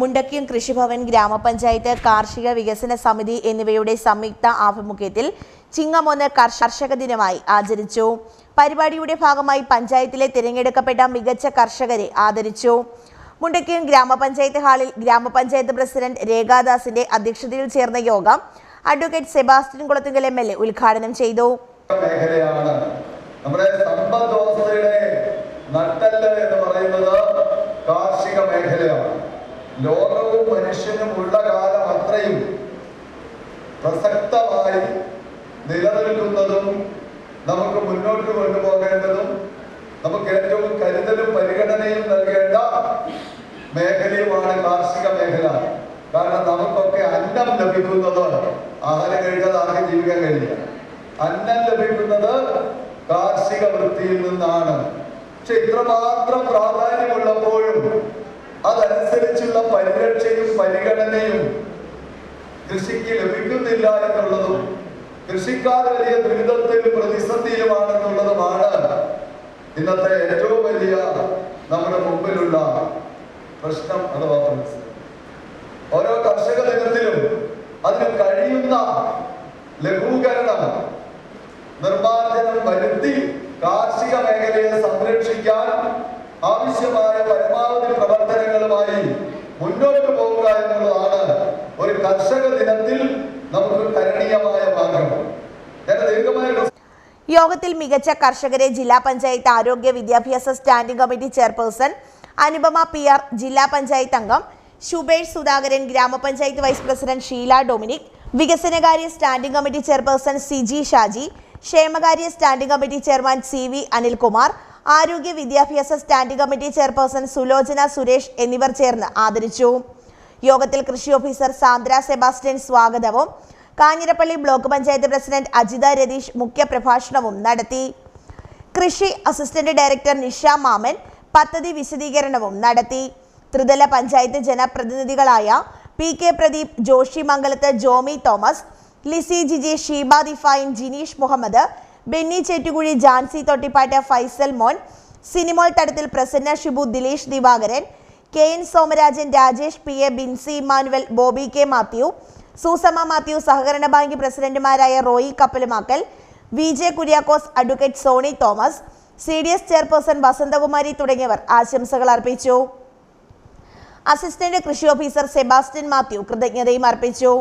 മുണ്ടക്കിയും കൃഷിഭവൻ ഗ്രാമപഞ്ചായത്ത് കാർഷിക വികസന സമിതി എന്നിവയുടെ സംയുക്ത ആഭിമുഖ്യത്തിൽ ചിങ്ങമൊന്ന് കർഷക ദിനമായി ആചരിച്ചു. പരിപാടിയുടെ ഭാഗമായി പഞ്ചായത്തിലെ തിരഞ്ഞെടുക്കപ്പെട്ട മികച്ച കർഷകരെ ആദരിച്ചു. മുണ്ടക്കിയും ഗ്രാമപഞ്ചായത്ത് ഹാളിൽ ഗ്രാമപഞ്ചായത്ത് പ്രസിഡന്റ് രേഖാദാസിന്റെ അധ്യക്ഷതയിൽ ചേർന്ന യോഗം advocate Sebastian Kulathunkal M L A ഉദ്ഘാടനം ചെയ്തു. നമ്മുടെ എന്ന് പറയുന്നത് കാർഷിക മേഖലയാണ്. ലോകവും മനുഷ്യനും ഉള്ള കാലം അത്രയും പ്രസക്തമായി നിലനിൽക്കുന്നതും നമുക്ക് മുന്നോട്ട് കൊണ്ടുപോകേണ്ടതും നമുക്ക് ഏറ്റവും കരുതലും പരിഗണനയും നൽകേണ്ട മേഖലയുമാണ് കാർഷിക മേഖല. കാരണം നമുക്കൊക്കെ അന്നം ലഭിക്കുന്നത് ആഹാരം കഴിക്കാതെ ആർക്കും ജീവിക്കാൻ കഴിയില്ല. അന്നം ലഭിക്കുന്നത് കാർഷിക വൃത്തിയിൽ നിന്നാണ്. പക്ഷെ ഇത്രമാത്രം പ്രാധാന്യമുള്ളപ്പോഴും പരിഗണനയും കൃഷിക്ക് ലഭിക്കുന്നില്ല എന്നുള്ളതും കൃഷിക്കാർ വലിയ ദുരിതത്തിലും പ്രതിസന്ധിയിലുമാണെന്നുള്ളതുമാണ് ഇന്നത്തെ ഏറ്റവും വലിയ നമ്മുടെ മുമ്പിലുള്ള പ്രശ്നം അഥവാ പ്രതിസന്ധി ഓരോ കർഷക ദിനത്തിലും അതിന് കഴിയുന്ന ലഘൂകരണം നിർമ്മാർജനം വരുത്തി കാർഷിക മേഖലയെ സംരക്ഷിക്കാൻ ആവശ്യമായ പരമാവധി പ്രവർത്തനങ്ങളുമായി മുന്നോട്ട് പോവുക എന്നുള്ളതാണ് ഒരു കർഷക ദിനത്തിൽ നമുക്ക് കരണീയമായ ഭാഗം യോഗത്തിൽ മികച്ച കർഷകരെ ജില്ലാ പഞ്ചായത്ത് ആരോഗ്യ വിദ്യാഭ്യാസ standing committee chairperson Anupama P R ജില്ലാ പഞ്ചായത്ത് അംഗം ശുഭേഷ് സുധാകരൻ ഗ്രാമപഞ്ചായത്ത് വൈസ് പ്രസിഡന്റ് ഷീല ഡൊമിനിക് വികസനകാര്യ standing committee chairperson Siji Shaji ക്ഷേമകാര്യ standing committee chairman C V Anilkumar ആരോഗ്യ വിദ്യാഭ്യാസ standing committee chairperson Sulochana Suresh എന്നിവർ ചേർന്ന് ആദരിച്ചു. യോഗത്തിൽ കൃഷി ഓഫീസർ സാന്ദ്ര സെബാസ്റ്റ്യൻ സ്വാഗതവും കാഞ്ഞിരപ്പള്ളി ബ്ലോക്ക് പഞ്ചായത്ത് പ്രസിഡന്റ് അജിത രതീഷ് മുഖ്യപ്രഭാഷണവും നടത്തി. കൃഷി അസിസ്റ്റന്റ് ഡയറക്ടർ നിഷ മാമൻ പദ്ധതി വിശദീകരണവും നടത്തി. ത്രിതല panchayat ജനപ്രതിനിധികളായ P K Pradeep Joshi Mangalath Jomy Thomas Lissy Giji Sheeba Diffine Jineesh Muhammad Benny Chettukuzhi Jancy Thottippatta Faisal Mon Sinimol Thadathil Prasanna Shibu Dileesh Divakaran K N Somarajan Rajesh P A Binsy Emmanuel Boby K Mathew Susamma Mathew സഹകരണ bank പ്രസിഡന്റുമാരായ Roy Kappalumakkal V J Kuriakose advocate Sony Thomas C D S chairperson Vasanthakumari തുടങ്ങിയവർ ആശംസകൾ അർപ്പിച്ചു. Assistant കൃഷി officer Sebastian Mathew കൃതജ്ഞതയും അർപ്പിച്ചു.